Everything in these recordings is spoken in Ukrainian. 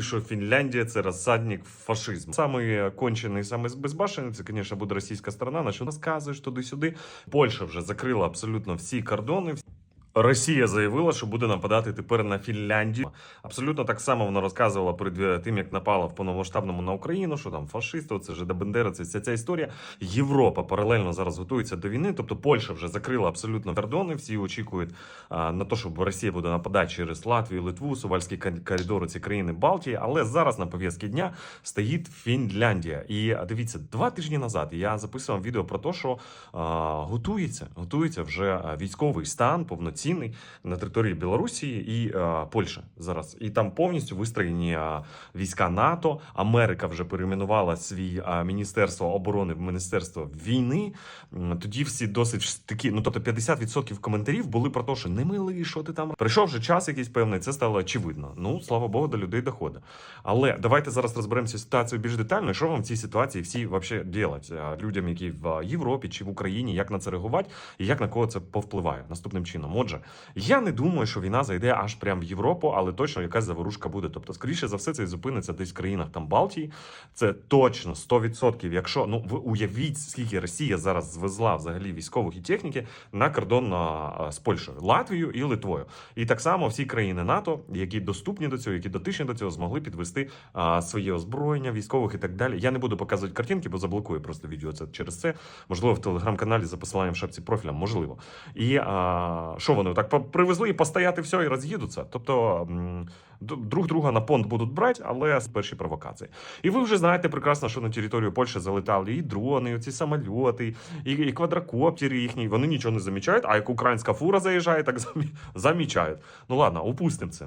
говорили, що Фінляндія це розсадник фашизму. Самий кончений, самий безбашений, це, звісно, буде російська сторона. На що розказуєш туди-сюди. Польща вже закрила абсолютно всі кордони. Росія заявила, що буде нападати тепер на Фінляндію. Абсолютно так само вона розказувала перед е, тим, як напала в повномасштабному на Україну, що там фашисти, це ж Бендера, це вся ця історія. Європа паралельно зараз готується до війни. Тобто Польща вже закрила абсолютно кордони. Всі очікують а, на те, що Росія буде нападати через Латвію, Литву, Сувальський коридор, ці країни Балтії. Але зараз на пов'язки дня стоїть Фінляндія. І дивіться, два тижні назад я записував відео про те, що а, готується, готується вже військовий стан повноцінний на території Білорусі і а, Польщі зараз. І там повністю вистроєні а, війська НАТО. Америка вже перейменувала свій а, міністерство оборони в міністерство війни. Тоді всі досить такі, ну тобто 50% коментарів були про те, що не милий, що ти там. Прийшов вже час якийсь певний, це стало очевидно. Ну слава Богу, до людей доходить. Але давайте зараз розберемося ситуацію більш детально. Що вам в цій ситуації всі вообще делать людям, які в Європі чи в Україні, як на це реагувати і як на кого це повпливає наступним чином. Отже, я не думаю, що війна зайде аж прямо в Європу, але точно якась заворушка буде. Тобто, скоріше за все, це зупиниться десь в країнах там Балтії. Це точно 100%. Якщо ну ви уявіть, скільки Росія зараз звезла взагалі військових і техніки на кордон а, з Польщею, Латвією і Литвою. І так само всі країни НАТО, які доступні до цього, які дотичні до цього, змогли підвести а, своє озброєння, військових і так далі. Я не буду показувати картинки, бо заблокую просто відео це через це. Можливо, в телеграм-каналі за посиланням в шапці профіля, можливо. І а, що вони так привезли і постояти все і роз'їдуться. Тобто друг друга на понт будуть брати, але з перші провокації. І ви вже знаєте прекрасно, що на територію Польщі залетали і дрони, і ці самольоти, і, і квадрокоптери їхні. Вони нічого не замічають, а як українська фура заїжджає, так замі- замічають. Ну ладно, упустимо це.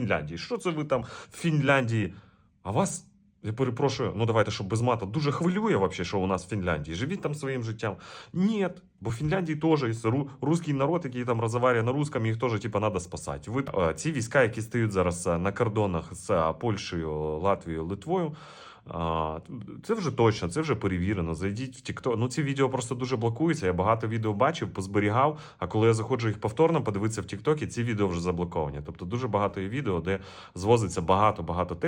Фінляндії, що це ви там в Фінляндії? А вас. Я перепрошую, ну давайте, щоб без мата. Дуже хвилює вообще, що у нас в Фінляндії. Живіть там своїм життям. Ні, бо в Фінляндії теж русський народ, який там розмовляє на русском, їх теж типа треба спасати. Ви е, ці війська, які стають зараз е, на кордонах з е, Польщею, Латвією, Литвою. Це вже точно, це вже перевірено. Зайдіть в TikTok. Ну ці відео просто дуже блокуються. Я багато відео бачив, позберігав. А коли я заходжу їх повторно, подивитися в TikTok, ці відео вже заблоковані. Тобто дуже багато є відео, де звозиться багато багато